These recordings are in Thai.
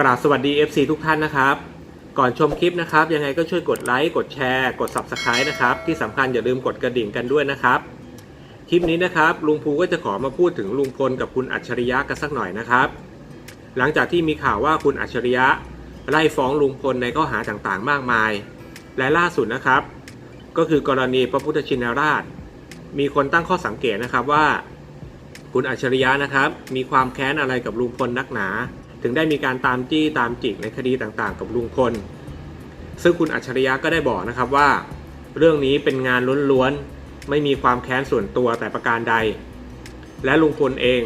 กราบสวัสดี FC ทุกท่านนะครับ ก่อนชมคลิปนะครับ ยังไงก็ช่วยกดไลค์กดแชร์กด Subscribe นะครับ ที่สำคัญอย่าลืมกดกระดิ่งกันด้วยนะครับ คลิปนี้นะครับ ลุงภูก็จะขอมาพูดถึงลุงพลกับคุณอัจฉริยะกันสักหน่อยนะครับ หลังจากที่มีข่าวว่าคุณอัจฉริยะไล่ฟ้องลุงพลในข้อหาต่างๆ มากมาย และล่าสุดนะครับ ก็คือกรณีพระพุทธชินราช มีคนตั้งข้อสังเกตนะครับว่า คุณอัจฉริยะนะครับ มีความแค้นอะไรกับลุงพลนักหนา ถึงได้มีการตามจี้ตามจิกในคดีต่างๆ กับลุงพล ซึ่งคุณอัจฉริยะก็ได้บอกนะครับว่า เรื่องนี้เป็นงานล้วนๆ ไม่มีความแค้นส่วนตัวแต่ประการใด และลุงพลเอง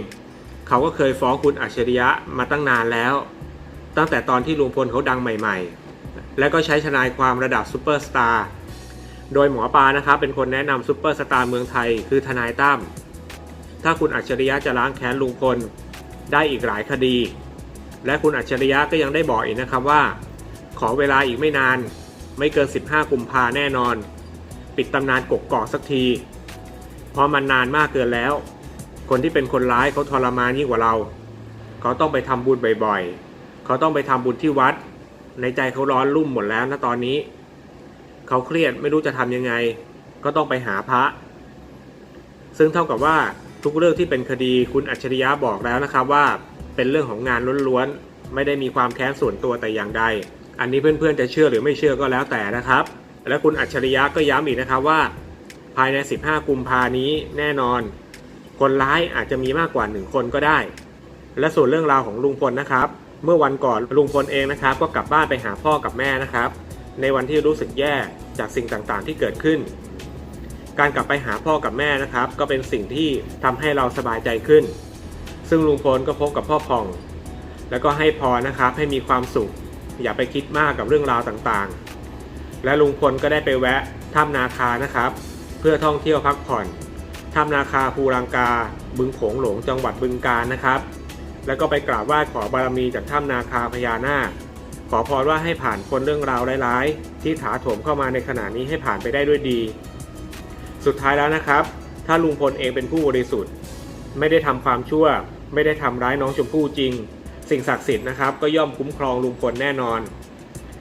เขาก็เคยฟ้องคุณอัจฉริยะมาตั้งนานแล้ว ตั้งแต่ตอนที่ลุงพลเขาดังใหม่ๆ และก็ใช้ทนายความระดับซูเปอร์สตาร์โดยหมอปลานะครับเป็นคนแนะนำซูเปอร์สตาร์เมืองไทยคือทนายตั้มถ้าคุณอัจฉริยะจะล้างแค้นลุงพลได้อีกหลายคดี และคุณอัจฉริยะก็ยังได้บอกอีกนะครับว่า ขอเวลาอีกไม่นาน ไม่เกิน 15 กุมภาแน่นอน ปิดตำนานกกกอกสักที เพราะมันนานมากเกินแล้ว คนที่เป็นคนร้ายเขาทรมานยิ่งกว่าเรา เขาต้องไปทำบุญบ่อยๆ เขาต้องไปทำบุญที่วัด ในใจเขาร้อนรุ่มหมดแล้วนะตอนนี้ เขาเครียดไม่รู้จะทำยังไง ก็ต้องไปหาพระ ซึ่งเท่ากับว่าทุกเรื่องที่เป็นคดีคุณอัจฉริยะบอกแล้วนะครับว่า เป็นเรื่องของงานล้วนๆ ไม่ได้มีความแค้นส่วนตัวแต่อย่างใด อันนี้เพื่อนๆจะเชื่อหรือไม่เชื่อก็แล้วแต่นะครับ และคุณอัจฉริยะก็ย้ำอีกนะครับว่า ภายใน 15 กุมภานี้แน่นอน คนร้ายอาจจะมีมากกว่า 1 คนก็ได้ และส่วนเรื่องราวของลุงพลนะครับ เมื่อวันก่อนลุงพลเองนะครับ ก็กลับบ้านไปหาพ่อกับแม่นะครับ ในวันที่รู้สึกแย่จากสิ่งต่างๆ ที่เกิดขึ้น การกลับไปหาพ่อกับแม่นะครับ ก็เป็นสิ่งที่ทำให้เราสบายใจขึ้น ซึ่งลุงพลก็พบกับพ่อพอง แล้วก็ให้พรนะครับให้มีความสุข อย่าไปคิดมากกับเรื่องราวต่างๆ และลุงพลก็ได้ไปแวะถ้ำนาคานะครับ เพื่อท่องเที่ยวพักผ่อนถ้ำนาคาภูรังกา บึงโขงหลงจังหวัดบึงกาฬนะครับ แล้วก็ไปกราบไหว้ขอบารมีจากถ้ำนาคาพญานาคขอพรว่าให้ผ่านพ้นเรื่องราวร้ายๆ ที่ถาโถมเข้ามาในขณะนี้ให้ผ่านไปได้ด้วยดี สุดท้ายแล้วนะครับ ถ้าลุงพลเองเป็นผู้บริสุทธิ์ ไม่ได้ทำความชั่ว ไม่ได้ทำร้ายน้องชมพู่จริง สิ่งศักดิ์สิทธิ์นะครับ ก็ย่อมคุ้มครองลุงพลแน่นอน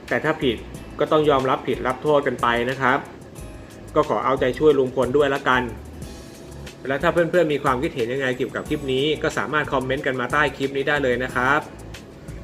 แต่ถ้าผิดก็ต้องยอมรับผิดรับโทษกันไปนะครับ ก็ขอเอาใจช่วยลุงพลด้วยละกัน และถ้าเพื่อนๆมีความคิดเห็นยังไงเกี่ยวกับคลิปนี้ ก็สามารถคอมเมนต์กันมาใต้คลิปนี้ได้เลยนะครับ